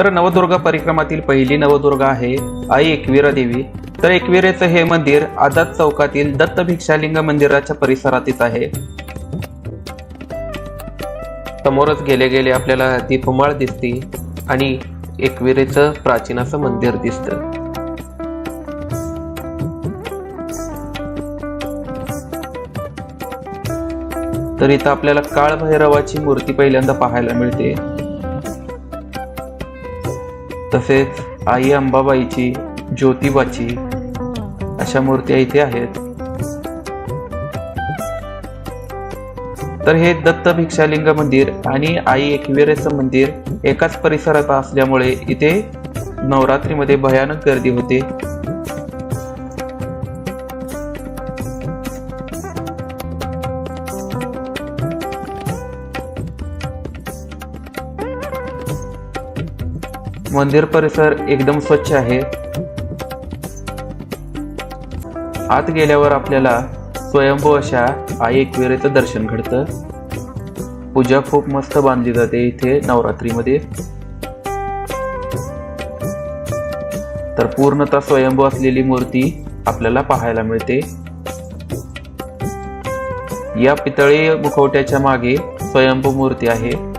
तर नवदुर्गा परिक्रमातील पहिली नवदुर्गा आहे आई एकवीरा देवी तर एकविरेचं हे मंदिर आझाद चौकातील दत्त भिक्षालिंग मंदिराच्या परिसरातच आहे. समोरच गेले गेले आपल्याला दीपमाळ दिसते आणि एकविरेचं प्राचीन असं मंदिर दिसतं. तर इथं आपल्याला काळभैरवाची मूर्ती पहिल्यांदा पाहायला मिळते. तसेच आई अंबाबाईची ज्योतिबाची अशा मूर्त्या इथे आहेत. तर हे दत्त भिक्षालिंग मंदिर आणि आई एकविरेचं मंदिर एकाच परिसरात असल्यामुळे इथे नवरात्रीमध्ये भयानक गर्दी होते. मंदिर परिसर एकदम स्वच्छ आहे. आत गेल्यावर आपल्याला स्वयंभू अशा आई एकविरेचं दर्शन घडतं. पूजा खूप मस्त बांधली जाते इथे नवरात्रीमध्ये. तर पूर्णतः स्वयंभू असलेली मूर्ती आपल्याला पाहायला मिळते. या पितळी मुखवट्याच्या मागे स्वयंभू मूर्ती आहे.